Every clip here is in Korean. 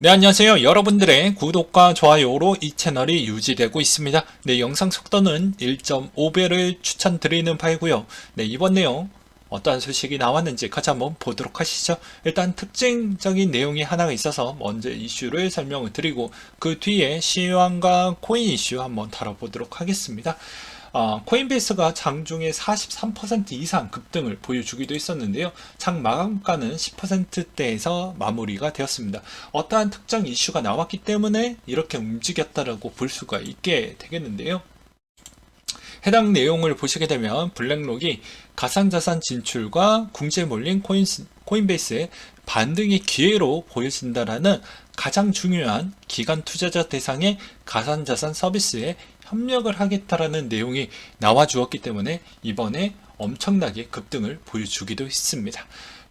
네, 안녕하세요. 여러분들의 구독과 좋아요로 이 채널이 유지되고 있습니다. 네, 영상 속도는 1.5배를 추천드리는 바이고요. 네, 이번 내용 어떠한 소식이 나왔는지 같이 한번 보도록 하시죠. 일단 특징적인 내용이 하나가 있어서 먼저 이슈를 설명을 드리고 그 뒤에 시황과 코인 이슈 한번 다뤄보도록 하겠습니다. 어, 코인베이스가 장중에 43% 이상 급등을 보여주기도 했었는데요. 장 마감가는 10%대에서 마무리가 되었습니다. 어떠한 특정 이슈가 나왔기 때문에 이렇게 움직였다라고 볼 수가 있게 되겠는데요. 해당 내용을 보시게 되면 블랙록이 가상자산 진출과 궁지에 몰린 코인, 코인베이스의 반등의 기회로 보여진다라는 가장 중요한 기관 투자자 대상의 가상자산 서비스에 협력을 하겠다라는 내용이 나와 주었기 때문에 이번에 엄청나게 급등을 보여주기도 했습니다.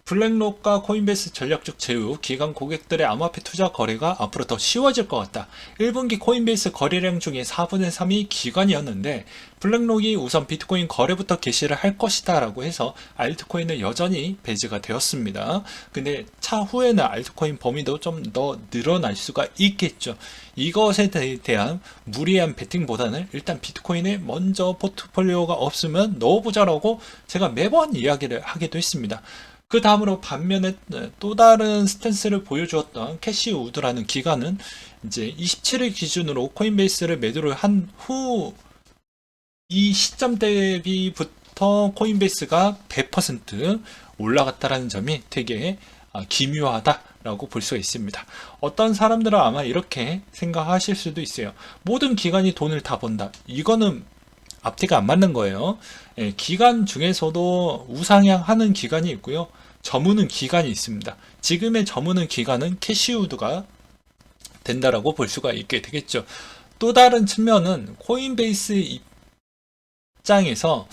블랙록과 코인베이스 전략적 제휴, 기관 고객들의 암호화폐 투자 거래가 앞으로 더 쉬워질 것 같다. 1분기 코인베이스 거래량 중에 4분의 3이 기관이었는데 블랙록이 우선 비트코인 거래부터 개시를 할 것이다 라고 해서 알트코인은 여전히 배제가 되었습니다. 근데 차후에는 알트코인 범위도 좀 더 늘어날 수가 있겠죠. 이것에 대한 무리한 베팅보다는 일단 비트코인에 먼저 포트폴리오가 없으면 넣어보자라고 제가 매번 이야기를 하기도 했습니다. 그 다음으로 반면에 또 다른 스탠스를 보여주었던 캐시 우드라는 기관은 이제 27일 기준으로 코인베이스를 매도를 한 후 이 시점 대비부터 코인베이스가 100% 올라갔다라는 점이 되게 아, 기묘하다라고 볼 수가 있습니다. 어떤 사람들은 아마 이렇게 생각하실 수도 있어요. 모든 기관이 돈을 다 번다. 이거는 앞뒤가 안 맞는 거예요. 예, 기간 중에서도 우상향하는 기간이 있고요. 저무는 기간이 있습니다. 지금의 저무는 기간은 캐시우드가 된다라고 볼 수가 있게 되겠죠. 또 다른 측면은 코인베이스 입장에서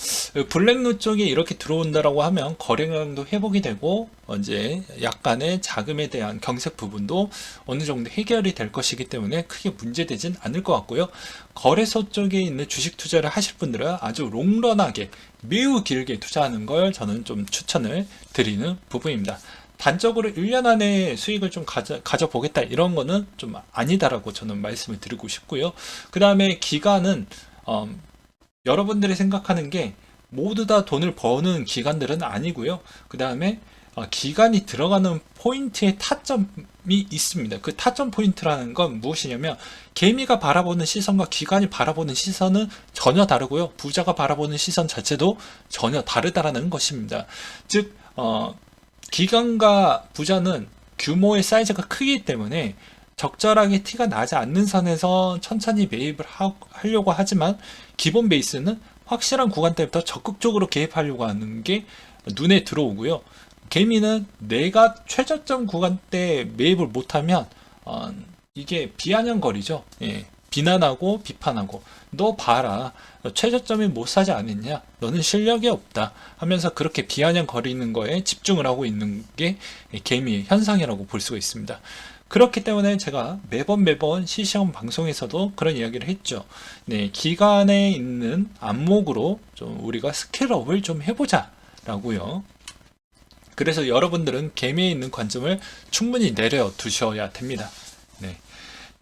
블랙루 쪽에 이렇게 들어온다라고 하면 거래량도 회복이 되고 이제 약간의 자금에 대한 경색 부분도 어느 정도 해결이 될 것이기 때문에 크게 문제되진 않을 것 같고요. 거래소 쪽에 있는 주식 투자를 하실 분들은 아주 롱런하게 매우 길게 투자하는 걸 저는 좀 추천을 드리는 부분입니다. 단적으로 1년 안에 수익을 좀 가져, 가져보겠다 이런 거는 좀 아니다라고 저는 말씀을 드리고 싶고요. 그 다음에 기간은 어, 여러분들이 생각하는 게 모두 다 돈을 버는 기관들은 아니고요. 그 다음에 어, 기간이 들어가는 포인트의 타점이 있습니다. 그 타점 포인트라는 건 무엇이냐면 개미가 바라보는 시선과 기관이 바라보는 시선은 전혀 다르고요. 부자가 바라보는 시선 자체도 전혀 다르다라는 것입니다. 즉 어, 기관과 부자는 규모의 사이즈가 크기 때문에 적절하게 티가 나지 않는 선에서 천천히 매입을 하, 려고 하지만 기본 베이스는 확실한 구간 때부터 적극적으로 개입하려고 하는 게 눈에 들어오고요. 개미는 내가 최저점 구간 때 매입을 못하면 어, 이게 비아냥거리죠. 예. 비난하고 비판하고 너 봐라 최저점이 못 사지 않았냐 너는 실력이 없다 하면서 그렇게 비아냥거리는 거에 집중을 하고 있는 게 개미의 현상이라고 볼 수가 있습니다. 그렇기 때문에 제가 매번 매번 시시험 방송에서도 그런 이야기를 했죠. 네, 기간에 있는 안목으로 좀 우리가 스킬업을 좀 해보자 라고요. 그래서 여러분들은 개미에 있는 관점을 충분히 내려 두셔야 됩니다.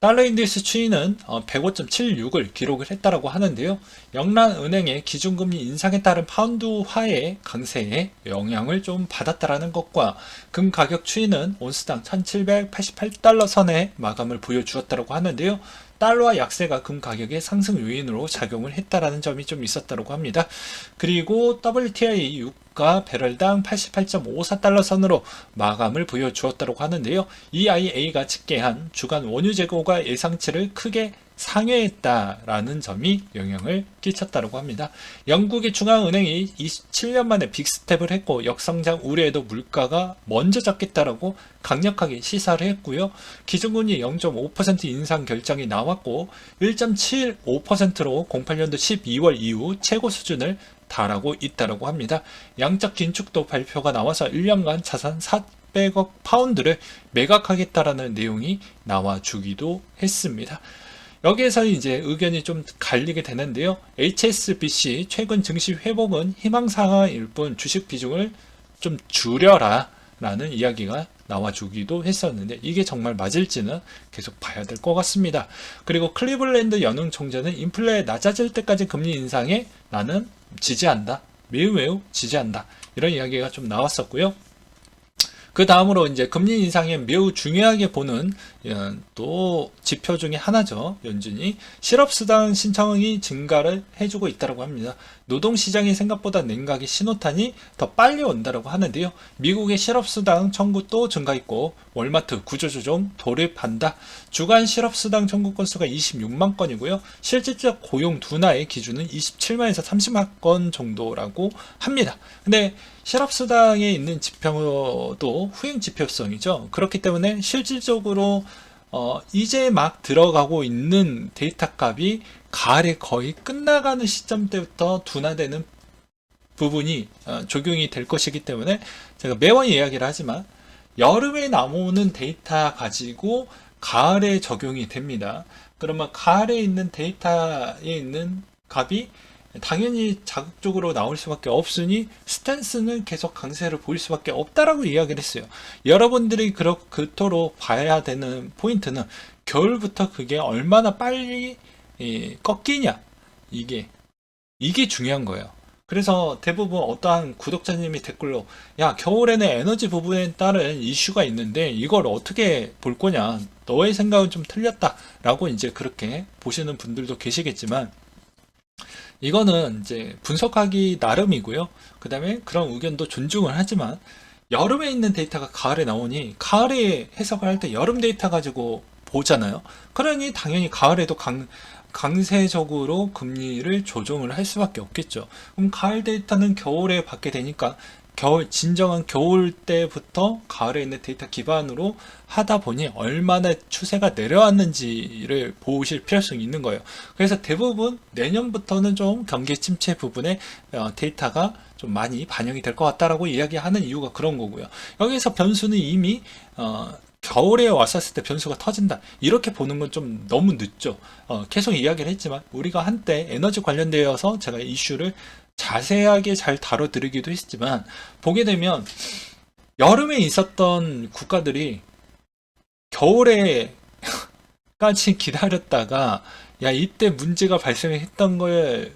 네. 달러 인덱스 추이는 105.76을 어, 기록을 했다라고 하는데요. 영란은행의 기준금리 인상에 따른 파운드화의 강세에 영향을 좀 받았다라는 것과 금 가격 추이는 온스당 1788달러 선에 마감을 보여주었다라고 하는데요. 달러와 약세가 금 가격의 상승 요인으로 작용을 했다라는 점이 좀 있었다고 합니다. 그리고 WTI 유 가 배럴당 88.54달러 선으로 마감을 보여주었다고 하는데요. EIA가 집계한 주간 원유 재고가 예상치를 크게 상회했다라는 점이 영향을 끼쳤다고 합니다. 영국의 중앙은행이 27년 만에 빅스텝을 했고 역성장 우려에도 물가가 먼저 잡겠다라고 강력하게 시사를 했고요. 기준금리 0.5% 인상 결정이 나왔고 1.75%로 08년도 12월 이후 최고 수준을 달하고 있다고 합니다. 양적 긴축도 발표가 나와서 1년간 자산 400억 파운드를 매각하겠다라는 내용이 나와주기도 했습니다. 여기에서 이제 의견이 좀 갈리게 되는데요. HSBC 최근 증시 회복은 희망사항일 뿐 주식 비중을 좀 줄여라 라는 이야기가 나와주기도 했었는데 이게 정말 맞을지는 계속 봐야 될 것 같습니다. 그리고 클리블랜드 연흥 총재는 인플레 낮아질 때까지 금리 인상에 나는 지지한다. 매우 매우 지지한다. 이런 이야기가 좀 나왔었고요. 그 다음으로 이제 금리 인상에 매우 중요하게 보는 어, 또 지표 중에 하나죠. 연준이 실업수당 신청이 증가를 해주고 있다고 합니다. 노동시장이 생각보다 냉각의 신호탄이 더 빨리 온다고 하는데요. 미국의 실업수당 청구도 증가했고 월마트 구조조정 돌입한다. 주간 실업수당 청구 건수가 26만 건이고요. 실질적 고용 둔화의 기준은 27만에서 30만 건 정도라고 합니다. 근데 실업수당에 있는 지표도 후행 지표성이죠. 그렇기 때문에 실질적으로 어, 이제 막 들어가고 있는 데이터 값이 가을에 거의 끝나가는 시점 때부터 둔화되는 부분이 어, 적용이 될 것이기 때문에 제가 매번 이야기를 하지만 여름에 나오는 데이터 가지고 가을에 적용이 됩니다. 그러면 가을에 있는 데이터에 있는 값이 당연히 자극적으로 나올 수밖에 없으니 스탠스는 계속 강세를 보일 수밖에 없다라고 이야기를 했어요. 여러분들이 그렇, 그토록 봐야 되는 포인트는 겨울부터 그게 얼마나 빨리 예, 꺾이냐 이게 이게 중요한 거예요. 그래서 대부분 어떠한 구독자님이 댓글로 야 겨울에는 에너지 부분에 따른 이슈가 있는데 이걸 어떻게 볼 거냐 너의 생각은 좀 틀렸다 라고 이제 그렇게 보시는 분들도 계시겠지만 이거는 이제 분석하기 나름이고요. 그 다음에 그런 의견도 존중을 하지만 여름에 있는 데이터가 가을에 나오니 가을에 해석을 할 때 여름 데이터 가지고 보잖아요. 그러니 당연히 가을에도 강, 강세적으로 금리를 조정을 할 수밖에 없겠죠. 그럼 가을 데이터는 겨울에 받게 되니까 겨울 진정한 겨울 때부터 가을에 있는 데이터 기반으로 하다 보니 얼마나 추세가 내려왔는지를 보실 필요성이 있는 거예요. 그래서 대부분 내년부터는 좀 경기 침체 부분에 어, 데이터가 좀 많이 반영이 될 것 같다라고 이야기하는 이유가 그런 거고요. 여기서 변수는 이미 어, 겨울에 왔었을 때 변수가 터진다. 이렇게 보는 건 좀 너무 늦죠. 어, 계속 이야기를 했지만 우리가 한때 에너지 관련되어서 제가 이슈를 자세하게 잘 다뤄드리기도 했지만 보게 되면 여름에 있었던 국가들이 겨울에 까지 기다렸다가 야 이때 문제가 발생했던 걸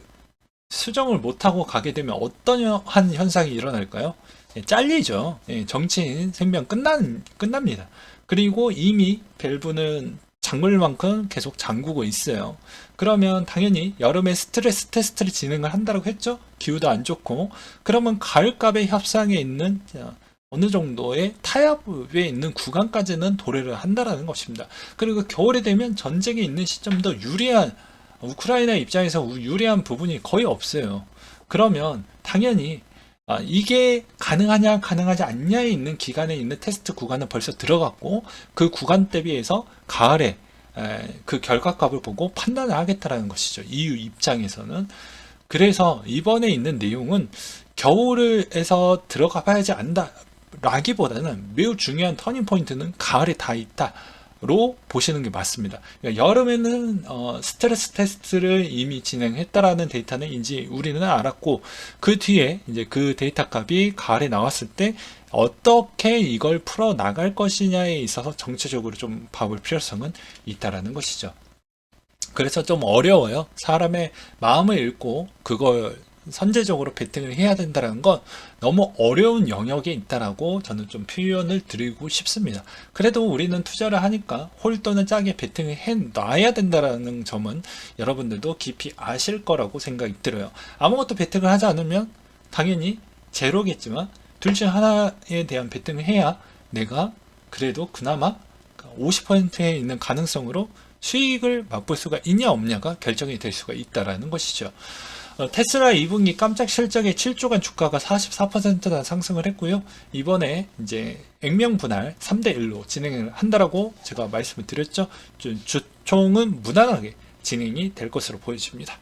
수정을 못하고 가게 되면 어떤 한 현상이 일어날까요? 예, 잘리죠. 예, 정치인 생명 끝난 끝납니다. 그리고 이미 밸브는 장물만큼 계속 잠그고 있어요. 그러면 당연히 여름에 스트레스 테스트를 진행을 한다고 했죠. 기후도 안 좋고 그러면 가을값의 협상에 있는 어느 정도의 타협에 있는 구간까지는 도래를 한다라는 것입니다. 그리고 겨울에 되면 전쟁에 있는 시점도 유리한 우크라이나 입장에서 유리한 부분이 거의 없어요. 그러면 당연히 아, 이게 가능하냐 가능하지 않냐에 있는 기간에 있는 테스트 구간은 벌써 들어갔고 그 구간 대비해서 가을에 에, 그 결과값을 보고 판단을 하겠다라는 것이죠. EU 입장에서는 그래서 이번에 있는 내용은 겨울에서 들어가 봐야지 안다 라기보다는 매우 중요한 터닝 포인트는 가을에 다 있다. 로 보시는 게 맞습니다. 그러니까 여름에는 어, 스트레스 테스트를 이미 진행했다라는 데이터는 이제 우리는 알았고 그 뒤에 이제 그 데이터 값이 가을에 나왔을 때 어떻게 이걸 풀어 나갈 것이냐에 있어서 정체적으로 좀 봐볼 필요성은 있다라는 것이죠. 그래서 좀 어려워요. 사람의 마음을 읽고 그걸 선제적으로 베팅을 해야 된다는 건 너무 어려운 영역에 있다라고 저는 좀 표현을 드리고 싶습니다. 그래도 우리는 투자를 하니까 홀 또는 짝에 베팅을 해 놔야 된다라는 점은 여러분들도 깊이 아실 거라고 생각이 들어요. 아무것도 베팅을 하지 않으면 당연히 제로겠지만 둘 중 하나에 대한 베팅을 해야 내가 그래도 그나마 50%에 있는 가능성으로 수익을 맛볼 수가 있냐 없냐가 결정이 될 수가 있다라는 것이죠. 어, 테슬라 2분기 깜짝 실적에 7주간 주가가 44%나 상승을 했고요. 이번에 이제 액면 분할 3대 1로 진행을 한다라고 제가 말씀을 드렸죠. 주총은 무난하게 진행이 될 것으로 보여집니다.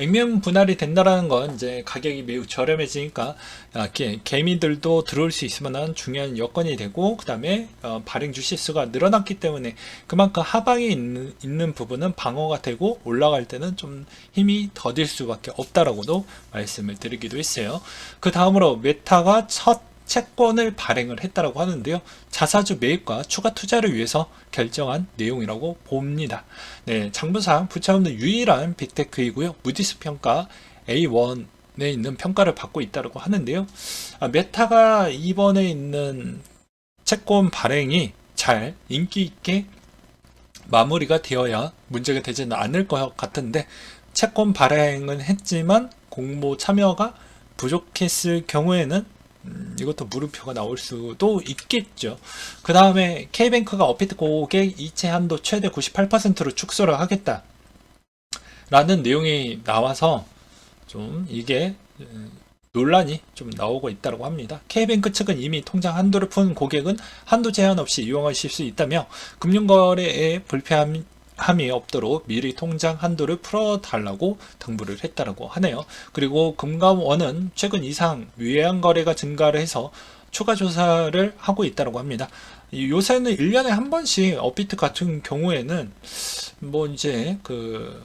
액면 분할이 된다라는 건 이제 가격이 매우 저렴해지니까 아, 개미들도 들어올 수 있을 만한 중요한 여건이 되고 그 다음에 어, 발행 주시수가 늘어났기 때문에 그만큼 하방에 있는, 있는 부분은 방어가 되고 올라갈 때는 좀 힘이 더딜 수밖에 없다라고도 말씀을 드리기도 했어요. 그 다음으로 메타가 첫 채권을 발행을 했다라고 하는데요. 자사주 매입과 추가 투자를 위해서 결정한 내용이라고 봅니다. 네, 장부상 부채 없는 유일한 빅테크이고요. 무디스 평가 A1 에 있는 평가를 받고 있다고 하는데요. 아, 메타가 이번에 있는 채권 발행이 잘 인기 있게 마무리가 되어야 문제가 되지는 않을 것 같은데 채권 발행은 했지만 공모 참여가 부족했을 경우에는 음, 이것도 물음표가 나올 수도 있겠죠. 그 다음에 K뱅크가 어피트 고객 이체 한도 최대 98%로 축소를 하겠다. 라는 내용이 나와서 좀 이게 음, 논란이 좀 나오고 있다고 합니다. K뱅크 측은 이미 통장 한도를 푼 고객은 한도 제한 없이 이용하실 수 있다며 금융거래에 불편함 이 없도록 미리 통장 한도를 풀어달라고 당부를 했다라고 하네요. 그리고 금감원은 최근 이상 위안 거래가 증가를 해서 추가 조사를 하고 있다고 합니다. 이 요새는 1년에 한 번씩 업비트 같은 경우에는 뭐 이제 그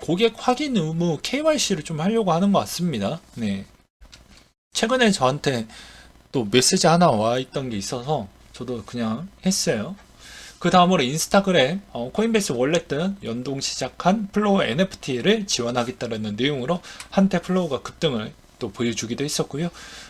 고객 확인 의무 KYC를 좀 하려고 하는 것 같습니다. 네. 최근에 저한테 또 메시지 하나 와 있던 게 있어서 저도 그냥 했어요. 그 다음으로 인스타그램, 어, 코인베이스 월렛 등 연동 시작한 플로우 NFT를 지원하겠다는 내용으로 한때 플로우가 급등을 또 보여주기도 했었고요.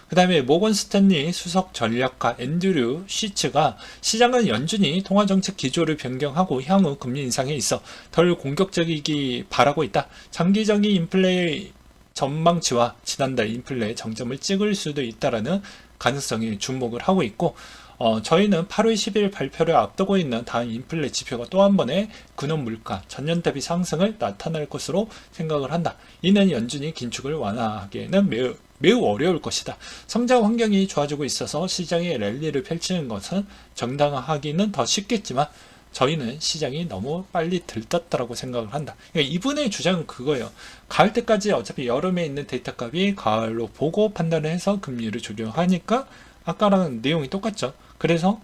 그 다음에 모건 스탠리 수석 전략가 앤드류 시츠가 시장은 연준이 통화정책 기조를 변경하고 향후 금리 인상에 있어 덜 공격적이기 바라고 있다. 장기적인 인플레 전망치와 지난달 인플레 정점을 찍을 수도 있다라는 가능성에 주목을 하고 있고 어, 저희는 8월 10일 발표를 앞두고 있는 다음 인플레 지표가 또 한 번의 근원 물가 전년 대비 상승을 나타낼 것으로 생각을 한다. 이는 연준이 긴축을 완화하기에는 매우 매우 어려울 것이다. 성장 환경이 좋아지고 있어서 시장의 랠리를 펼치는 것은 정당화하기는 더 쉽겠지만 저희는 시장이 너무 빨리 들떴다라고 생각을 한다. 그러니까 이분의 주장은 그거예요. 가을 때까지 어차피 여름에 있는 데이터 값이 가을로 보고 판단을 해서 금리를 조정하니까 아까랑 내용이 똑같죠. 그래서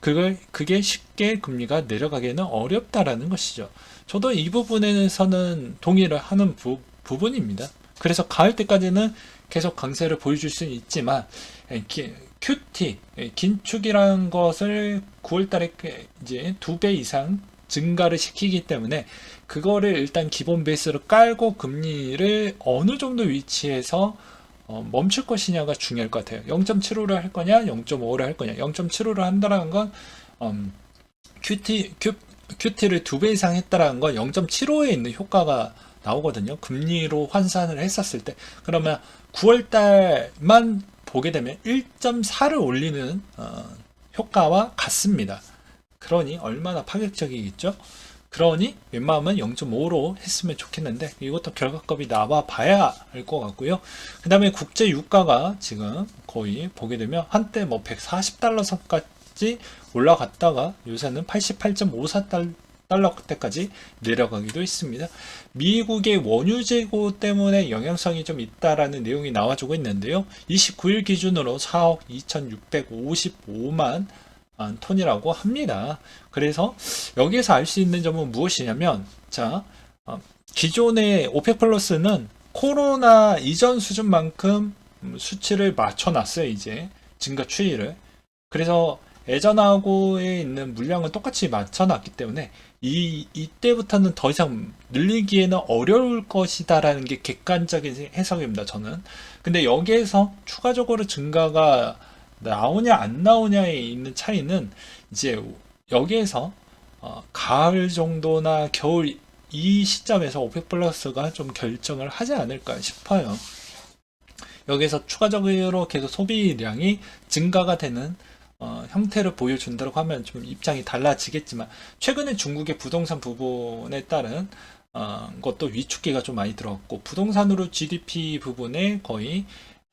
그걸 그게 쉽게 금리가 내려가기에는 어렵다라는 것이죠. 저도 이 부분에서는 동의를 하는 부, 부분입니다. 그래서 가을 때까지는 계속 강세를 보여줄 수는 있지만 기, QT 긴축이라는 것을 9월달에 이제 두 배 이상 증가를 시키기 때문에 그거를 일단 기본 베이스로 깔고 금리를 어느 정도 위치에서 어, 멈출 것이냐가 중요할 것 같아요. 0.75를 할 거냐, 0.5를 할 거냐. 0.75를 한다는 건 음, QT, QT를 두 배 이상 했다라는 건 0.75에 있는 효과가 나오거든요. 금리로 환산을 했었을 때. 그러면 9월 달만 보게 되면 1.4를 올리는 어, 효과와 같습니다. 그러니 얼마나 파격적이겠죠? 그러니 웬만하면 0.5로 했으면 좋겠는데 이것도 결과값이 나와 봐야 알 것 같고요. 그 다음에 국제 유가가 지금 거의 보게 되면 한때 뭐 140달러 선까지 올라갔다가 요새는 88.54달러 달러 때까지 내려가기도 했습니다. 미국의 원유 재고 때문에 영향성이 좀 있다라는 내용이 나와주고 있는데요. 29일 기준으로 4억 2,655만 톤이라고 합니다. 그래서 여기에서 알 수 있는 점은 무엇이냐면, 자, 어, 기존의 오펙 플러스는 코로나 이전 수준만큼 수치를 맞춰놨어요, 이제. 증가 추이를. 그래서 예전하고에 있는 물량은 똑같이 맞춰놨기 때문에 이 이때부터는 더 이상 늘리기에는 어려울 것이다 라는 게 객관적인 해석입니다. 저는. 근데 여기에서 추가적으로 증가가 나오냐 안 나오냐에 있는 차이는 이제 여기에서 어, 가을 정도나 겨울 이 시점에서 오펙 플러스가 좀 결정을 하지 않을까 싶어요. 여기에서 추가적으로 계속 소비량이 증가가 되는 어, 형태를 보여준다고 하면 좀 입장이 달라지겠지만 최근에 중국의 부동산 부분에 따른 어, 것도 위축기가 좀 많이 들어갔고 부동산으로 GDP 부분에 거의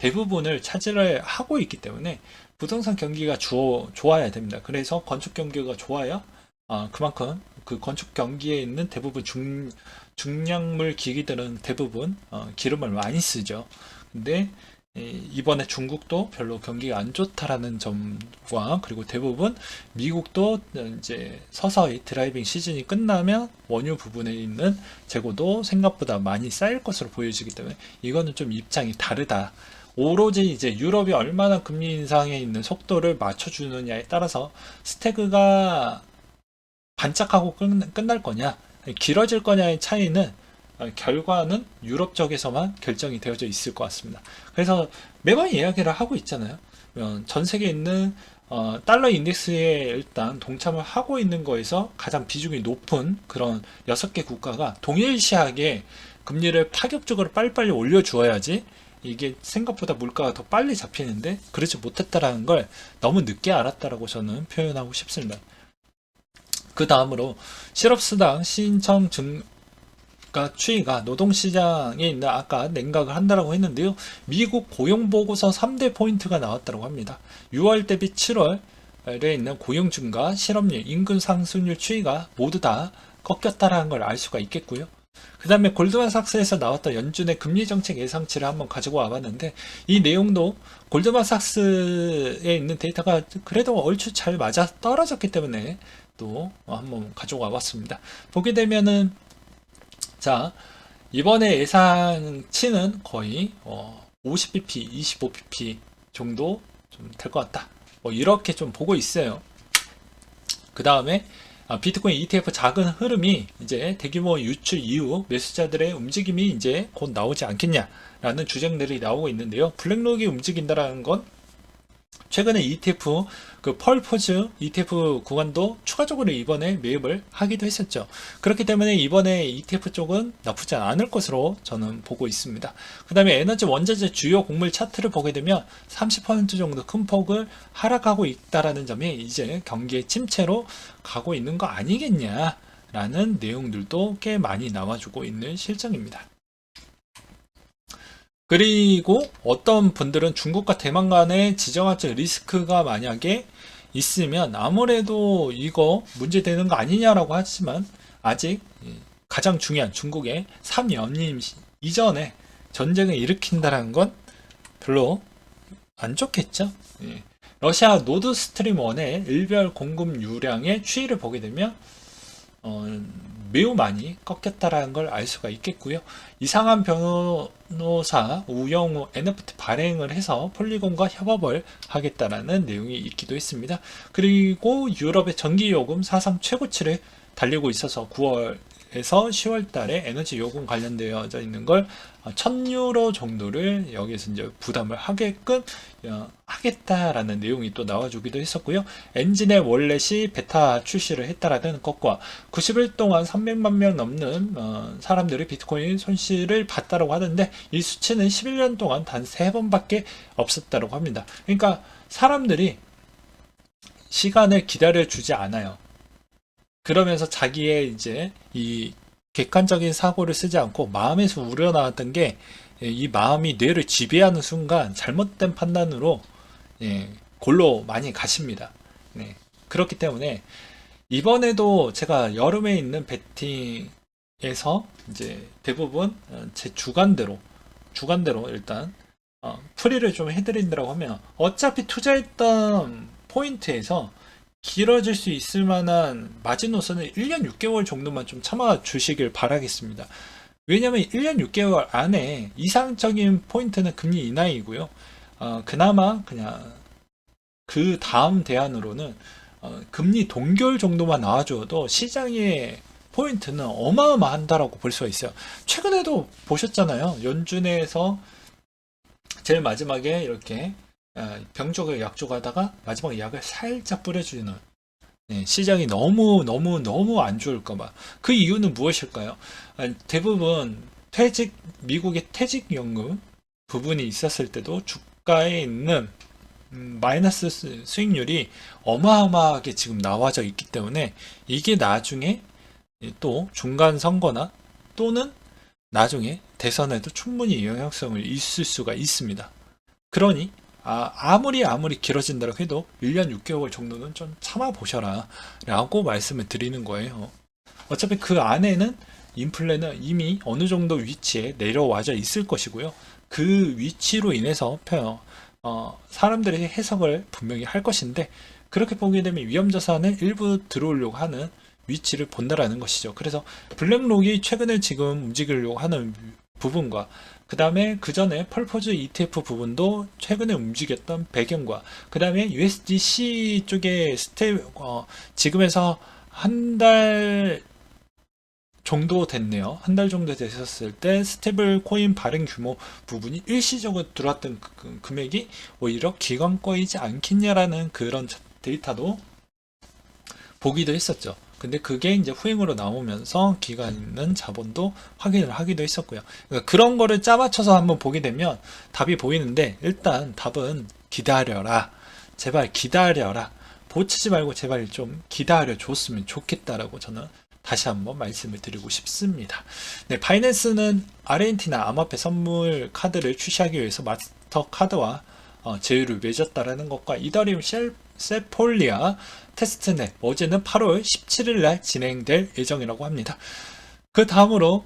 대부분을 차지를 하고 있기 때문에 부동산 경기가 주, 좋아야 됩니다. 그래서 건축 경기가 좋아야 어, 그만큼 그 건축 경기에 있는 대부분 중, 중량물 기기들은 대부분 어, 기름을 많이 쓰죠. 근데 이번에 중국도 별로 경기가 안 좋다라는 점과 그리고 대부분 미국도 이제 서서히 드라이빙 시즌이 끝나면 원유 부분에 있는 재고도 생각보다 많이 쌓일 것으로 보여지기 때문에 이거는 좀 입장이 다르다. 오로지 이제 유럽이 얼마나 금리 인상에 있는 속도를 맞춰주느냐에 따라서 스태그가 반짝하고 끝- 끝날 거냐, 길어질 거냐의 차이는 어, 결과는 유럽 쪽에서만 결정이 되어져 있을 것 같습니다. 그래서 매번 이야기를 하고 있잖아요. 어, 전 세계에 있는 어, 달러 인덱스에 일단 동참을 하고 있는 거에서 가장 비중이 높은 그런 6개 국가가 동일시하게 금리를 파격적으로 빨리빨리 올려주어야지 이게 생각보다 물가가 더 빨리 잡히는데 그렇지 못했다라는 걸 너무 늦게 알았다라고 저는 표현하고 싶습니다. 그 다음으로 실업수당 신청 증 가 추이가 노동시장에 있는 아까 냉각을 한다라고 했는데요. 미국 고용보고서 3대 포인트가 나왔다고 합니다. 6월 대비 7월에 있는 고용 증가, 실업률, 임금 상승률 추이가 모두 다 꺾였다라는 걸 알 수가 있겠고요. 그 다음에 골드만삭스에서 나왔던 연준의 금리 정책 예상치를 한번 가지고 와봤는데 이 내용도 골드만삭스에 있는 데이터가 그래도 얼추 잘 맞아 떨어졌기 때문에 또 한번 가지고 와봤습니다. 보게 되면은 자 이번에 예상치는 거의 어, 50bp, 25bp 정도 좀 될 것 같다. 뭐 이렇게 좀 보고 있어요. 그 다음에 아, 비트코인 ETF 작은 흐름이 이제 대규모 유출 이후 매수자들의 움직임이 이제 곧 나오지 않겠냐라는 주장들이 나오고 있는데요. 블랙록이 움직인다라는 건 최근에 ETF 그 펄포즈 ETF 구간도 추가적으로 이번에 매입을 하기도 했었죠. 그렇기 때문에 이번에 ETF 쪽은 나쁘지 않을 것으로 저는 보고 있습니다. 그 다음에 에너지 원자재 주요 곡물 차트를 보게 되면 30% 정도 큰 폭을 하락하고 있다라는 점이 이제 경기의 침체로 가고 있는 거 아니겠냐 라는 내용들도 꽤 많이 나와주고 있는 실정입니다. 그리고 어떤 분들은 중국과 대만 간의 지정학적 리스크가 만약에 있으면 아무래도 이거 문제되는 거 아니냐라고 하지만 아직 가장 중요한 중국의 3연임 이전에 전쟁을 일으킨다는 건 별로 안 좋겠죠. 예. 러시아 노드 스트림 1의 일별 공급 유량의 추이를 보게 되면 어, 매우 많이 꺾였다라는 걸 알 수가 있겠고요. 이상한 변호사 우영우 NFT 발행을 해서 폴리곤과 협업을 하겠다라는 내용이 있기도 했습니다. 그리고 유럽의 전기 요금 사상 최고치를 달리고 있어서 9월 에서 10월 달에 에너지 요금 관련되어져 있는 걸 1000유로 정도를 여기에서 이제 부담을 하게끔 어, 하겠다라는 내용이 또 나와주기도 했었고요. 엔진의 월렛이 베타 출시를 했다라는 것과 90일 동안 300만 명 넘는 어, 사람들이 비트코인 손실을 봤다라고 하는데 이 수치는 11년 동안 단 3번밖에 없었다고 합니다. 그러니까 사람들이 시간을 기다려 주지 않아요. 그러면서 자기의 이제 이 객관적인 사고를 쓰지 않고 마음에서 우러나왔던 게 이 마음이 뇌를 지배하는 순간 잘못된 판단으로 예, 골로 많이 가십니다. 네. 그렇기 때문에 이번에도 제가 여름에 있는 베팅에서 이제 대부분 어, 제 주관대로 주관대로 일단 어, 풀이를 좀 해드린다고 하면 어차피 투자했던 포인트에서 길어질 수 있을 만한 마지노선은 1년 6개월 정도만 좀 참아 주시길 바라겠습니다. 왜냐면 1년 6개월 안에 이상적인 포인트는 금리 인하이고요. 어, 그나마 그냥 그 다음 대안으로는 어, 금리 동결 정도만 나와줘도 시장의 포인트는 어마어마한다라고 볼 수가 있어요. 최근에도 보셨잖아요. 연준에서 제일 마지막에 이렇게 어, 병적을 약조가다가 마지막에 약을 살짝 뿌려주는 네, 시장이 너무 너무 너무 안 좋을까봐 그 이유는 무엇일까요? 아, 대부분 퇴직 미국의 퇴직연금 부분이 있었을 때도 주가에 있는 음, 마이너스 수- 수익률이 어마어마하게 지금 나와져 있기 때문에 이게 나중에 또 중간 선거나 또는 나중에 대선에도 충분히 영향성을 있을 수가 있습니다. 그러니 아, 아무리 아무리 길어진다고 해도 1년 6개월 정도는 좀 참아보셔라 라고 말씀을 드리는 거예요. 어차피 그 안에는 인플레는 이미 어느 정도 위치에 내려와져 있을 것이고요. 그 위치로 인해서 펴- 어, 사람들의 해석을 분명히 할 것인데 그렇게 보게 되면 위험자산을 일부 들어오려고 하는 위치를 본다라는 것이죠. 그래서 블랙록이 최근에 지금 움직이려고 하는 부분과 그 다음에 그 전에 펄포즈 ETF 부분도 최근에 움직였던 배경과 그 다음에 USDC 쪽에 스텝 어, 지금에서 한 달 정도 됐네요. 한 달 정도 됐었을 때 스테이블 코인 발행 규모 부분이 일시적으로 들어왔던 그- 그 금액이 오히려 기관 거이지 않겠냐라는 그런 데이터도 보기도 했었죠. 근데 그게 이제 후행으로 나오면서 기관 있는 자본도 확인을 하기도 했었고요. 그러니까 그런 거를 짜맞춰서 한번 보게 되면 답이 보이는데 일단 답은 기다려라. 제발 기다려라. 보치지 말고 제발 좀 기다려 줬으면 좋겠다라고 저는 다시 한번 말씀을 드리고 싶습니다. 네, 바이낸스는 아르헨티나 암호화폐 선물 카드를 출시하기 위해서 마스터 카드와 어, 제휴를 맺었다라는 것과 이더리움 셀, 세폴리아 테스트넷 어제는 8월 17일 날 진행될 예정이라고 합니다. 그 다음으로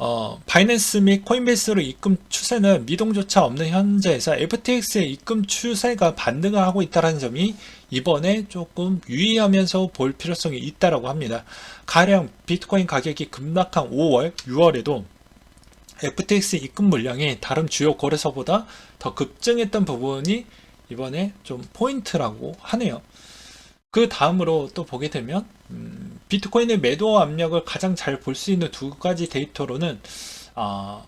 어, 바이낸스 및 코인베이스로 입금 추세는 미동조차 없는 현재에서 FTX의 입금 추세가 반등을 하고 있다는 점이 이번에 조금 유의하면서 볼 필요성이 있다라고 합니다. 가령 비트코인 가격이 급락한 5월, 6월에도 FTX 입금 물량이 다른 주요 거래소보다 더 급증했던 부분이 이번에 좀 포인트라고 하네요. 그 다음으로 또 보게 되면 음, 비트코인의 매도 압력을 가장 잘 볼 수 있는 두 가지 데이터로는 아,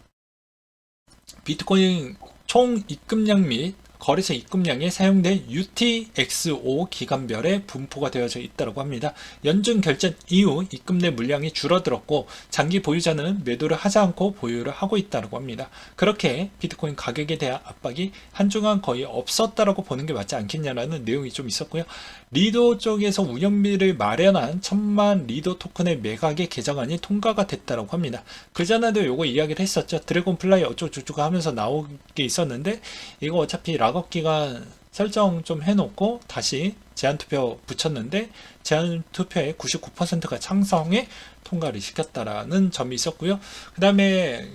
비트코인 총 입금량 및 거래소 입금량에 사용된 UTXO 기간별의 분포가 되어져 있다고 합니다. 연준 결정 이후 입금 내 물량이 줄어들었고 장기 보유자는 매도를 하지 않고 보유를 하고 있다고 합니다. 그렇게 비트코인 가격에 대한 압박이 한중간 거의 없었다라고 보는 게 맞지 않겠냐라는 내용이 좀 있었고요. 리도 쪽에서 운영비를 마련한 천만 리도 토큰의 매각의 개정안이 통과가 됐다고 합니다. 그 전에도 요거 이야기를 했었죠. 드래곤 플라이 어쩌고저쩌고 하면서 나오게 있었는데 이거 어차피 락업 기간 설정 좀 해놓고 다시 제한 투표 붙였는데 제한 투표의 99%가 창성에 통과를 시켰다라는 점이 있었고요. 그 다음에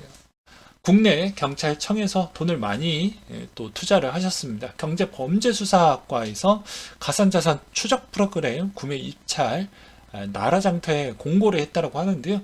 국내 경찰청에서 돈을 많이 예, 또 투자를 하셨습니다. 경제범죄수사학과에서 가상자산 추적 프로그램 구매 입찰 아, 나라 장터에 공고를 했다고 하는데요.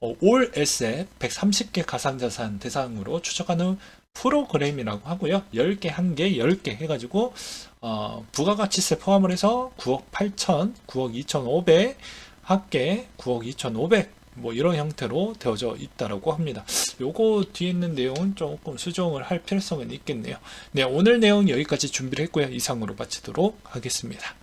어, 올 에셋 130개 가상자산 대상으로 추적하는 프로그램이라고 하고요. 10개, 1개, 10개 해가지고 어, 부가가치세 포함을 해서 9억 8천, 9억 2,500, 합계 9억 2,500, 뭐 이런 형태로 되어져 있다라고 합니다. 요거 뒤에 있는 내용은 조금 수정을 할 필요성은 있겠네요. 네, 오늘 내용 여기까지 준비를 했고요. 이상으로 마치도록 하겠습니다.